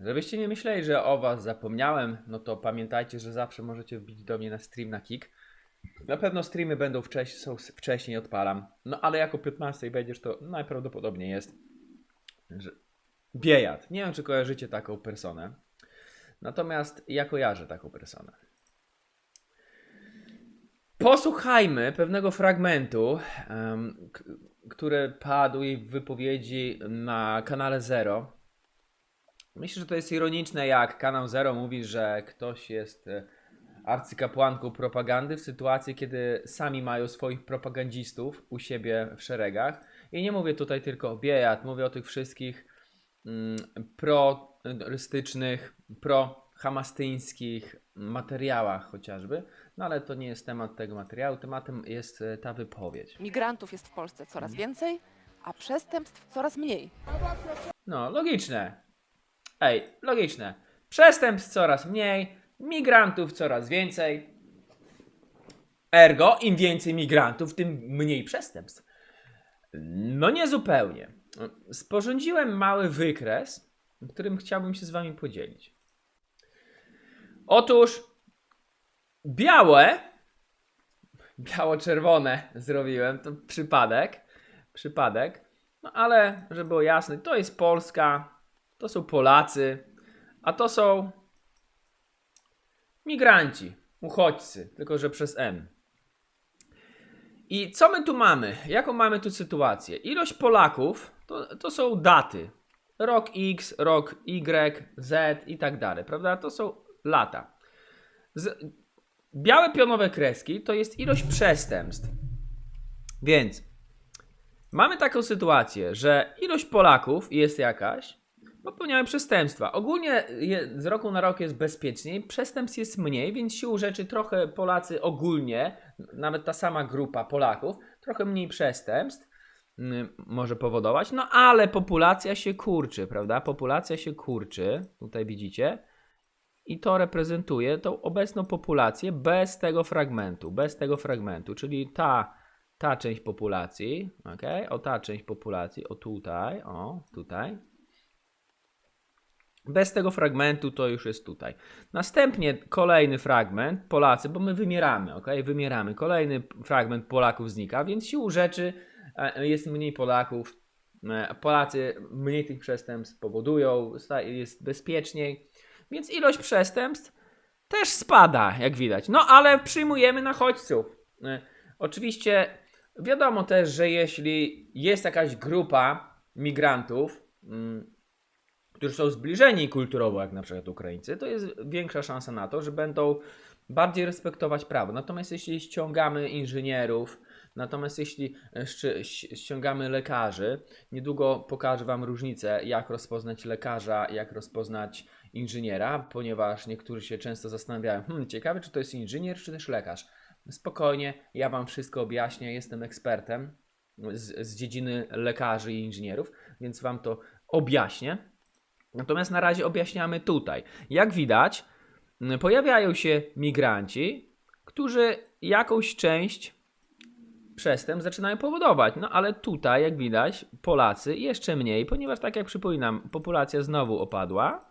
Żebyście nie myśleli, że o was zapomniałem, no to pamiętajcie, że zawsze możecie wbić do mnie na stream na kick. Na pewno streamy będą wcześniej, są wcześniej, odpalam. No ale jako 15 będziesz, to najprawdopodobniej jest, że Biejat. Nie wiem, czy kojarzycie taką personę. Natomiast ja kojarzę taką personę. Posłuchajmy pewnego fragmentu, k- który padł jej w wypowiedzi na kanale Zero. Myślę, że to jest ironiczne, jak kanał Zero mówi, że ktoś jest e, arcykapłanką propagandy w sytuacji, kiedy sami mają swoich propagandzistów u siebie w szeregach. I nie mówię tutaj tylko o Biejat, mówię o tych wszystkich mm, pro-rystycznych, pro-hamastyńskich materiałach chociażby. No ale to nie jest temat tego materiału, tematem jest e, ta wypowiedź. Migrantów jest w Polsce coraz więcej, a przestępstw coraz mniej. No, logiczne. Ej, logiczne. Przestępstw coraz mniej, migrantów coraz więcej. Ergo, im więcej migrantów, tym mniej przestępstw. No nie zupełnie. Sporządziłem mały wykres, którym chciałbym się z wami podzielić. Otóż białe, biało-czerwone zrobiłem, to przypadek, przypadek. No ale, żeby było jasne, to jest Polska, to są Polacy, a to są migranci, uchodźcy, tylko że przez M. I co my tu mamy? Jaką mamy tu sytuację? Ilość Polaków to, to są daty. Rok X, rok Y, Z i tak dalej, prawda? To są lata. Z, białe pionowe kreski to jest ilość przestępstw. Więc Mamy taką sytuację, że ilość Polaków jest jakaś, popełniają przestępstwa. Ogólnie je, z roku na rok jest bezpieczniej, przestępstw jest mniej, więc siłą rzeczy trochę Polacy ogólnie, nawet ta sama grupa Polaków, trochę mniej przestępstw mm, może powodować, no ale populacja się kurczy, prawda? Populacja się kurczy, tutaj widzicie, i to reprezentuje tą obecną populację bez tego fragmentu, bez tego fragmentu, czyli ta ta część populacji, ok? O ta część populacji, o tutaj, o tutaj. Bez tego fragmentu to już jest tutaj. Następnie kolejny fragment, Polacy, bo my wymieramy, ok? Wymieramy. Kolejny fragment Polaków znika, więc siłą rzeczy e, jest mniej Polaków. E, Polacy mniej tych przestępstw powodują, jest bezpieczniej, więc ilość przestępstw też spada, jak widać. No ale przyjmujemy nachodźców. E, Oczywiście wiadomo też, że jeśli jest jakaś grupa migrantów, mm, którzy są zbliżeni kulturowo, jak na przykład Ukraińcy, to jest większa szansa na to, że będą bardziej respektować prawo. Natomiast jeśli ściągamy inżynierów, natomiast jeśli ściągamy lekarzy, niedługo pokażę Wam różnicę, jak rozpoznać lekarza, jak rozpoznać inżyniera, ponieważ niektórzy się często zastanawiają, hmm, ciekawe, czy to jest inżynier, czy też lekarz. Spokojnie, ja Wam wszystko objaśnię, jestem ekspertem z, z dziedziny lekarzy i inżynierów, więc Wam to objaśnię. Natomiast na razie objaśniamy tutaj. Jak widać, m, pojawiają się migranci, którzy jakąś część przestępstw zaczynają powodować. No ale tutaj, jak widać, Polacy jeszcze mniej, ponieważ tak jak przypominam, populacja znowu opadła.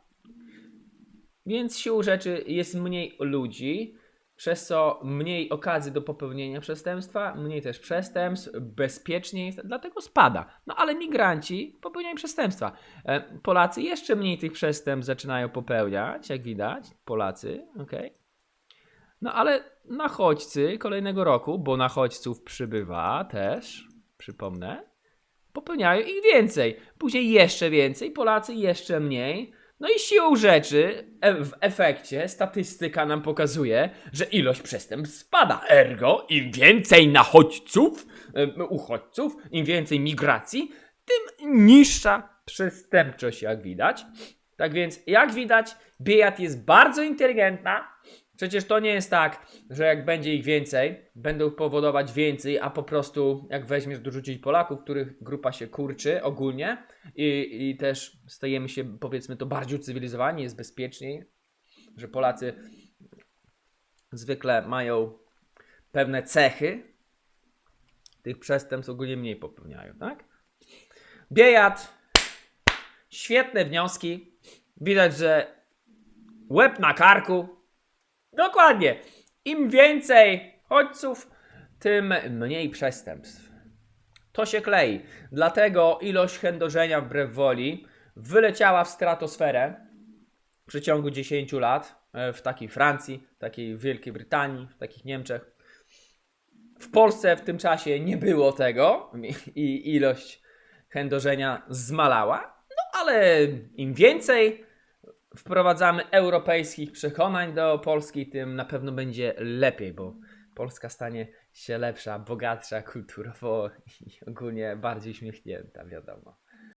Więc siłą rzeczy jest mniej ludzi, przez co mniej okazji do popełnienia przestępstwa, mniej też przestępstw, bezpieczniej, dlatego spada. No ale migranci popełniają przestępstwa. E, Polacy jeszcze mniej tych przestępstw zaczynają popełniać, jak widać. Polacy, ok. No ale nachodźcy kolejnego roku, bo nachodźców przybywa też, przypomnę, popełniają ich więcej. Później jeszcze więcej, Polacy jeszcze mniej. No i siłą rzeczy, e- w efekcie, statystyka nam pokazuje, że ilość przestępstw spada. Ergo, im więcej nachodźców, e, uchodźców, im więcej migracji, tym niższa przestępczość, jak widać. Tak więc, jak widać, Biejat jest bardzo inteligentna. Przecież to nie jest tak, że jak będzie ich więcej, będą powodować więcej, a po prostu jak weźmiesz dorzucić Polaków, których grupa się kurczy ogólnie i, i też stajemy się, powiedzmy to, bardziej ucywilizowani, jest bezpieczniej, że Polacy zwykle mają pewne cechy, tych przestępstw ogólnie mniej popełniają, tak? Biejat, świetne wnioski. Widać, że łeb na karku. Dokładnie. Im więcej chodźców, tym mniej przestępstw. To się klei. Dlatego ilość chędożenia wbrew woli wyleciała w stratosferę w przeciągu 10 lat e, w takiej Francji, w takiej Wielkiej Brytanii, w takich Niemczech. W Polsce w tym czasie nie było tego i ilość chędożenia zmalała. No ale im więcej wprowadzamy europejskich przekonań do Polski, tym na pewno będzie lepiej, bo Polska stanie się lepsza, bogatsza kulturowo i ogólnie bardziej śmiechnięta, wiadomo.